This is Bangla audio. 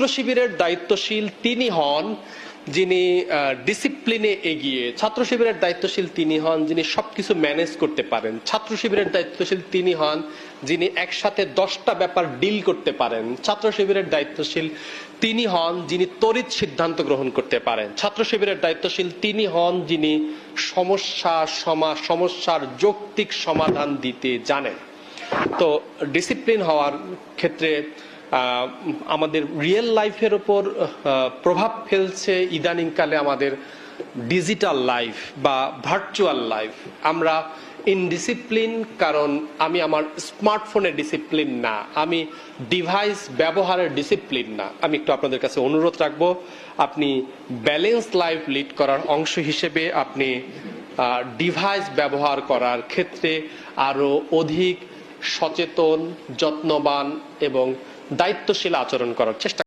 ছাত্র শিবিরের দায়িত্বশীল তিনি হন যিনি ডিসিপ্লিনে এগিয়ে। ছাত্র শিবিরের দায়িত্বশীল তিনি হন যিনি সবকিছু ম্যানেজ করতে পারেন। ছাত্র শিবিরের দায়িত্বশীল তিনি হন যিনি একসাথে দশটা ব্যাপার ডিল করতে পারেন। ছাত্র শিবিরের দায়িত্বশীল তিনি হন যিনি তড়িৎ সিদ্ধান্ত গ্রহণ করতে পারেন। ছাত্র শিবিরের দায়িত্বশীল তিনি হন যিনি সমস্যা সমা, সমস্যার যৌক্তিক সমাধান দিতে জানেন। তো ডিসিপ্লিন হওয়ার ক্ষেত্রে আমাদের রিয়েল লাইফের ওপর প্রভাব ফেলছে ইদানিংকালে আমাদের ডিজিটাল লাইফ বা ভার্চুয়াল লাইফ আমরা ইনডিসিপ্লিন কারণ আমি আমার স্মার্টফোনের ডিসিপ্লিন না। আমি ডিভাইস ব্যবহারের ডিসিপ্লিন না। আমি একটু আপনাদের কাছে অনুরোধ রাখব, আপনি ব্যালেন্স লাইফ লিড করার অংশ হিসেবে আপনি ডিভাইস ব্যবহার করার ক্ষেত্রে আরও অধিক সচেতন যত্নবান এবং দায়িত্বশীল আচরণ করার চেষ্টা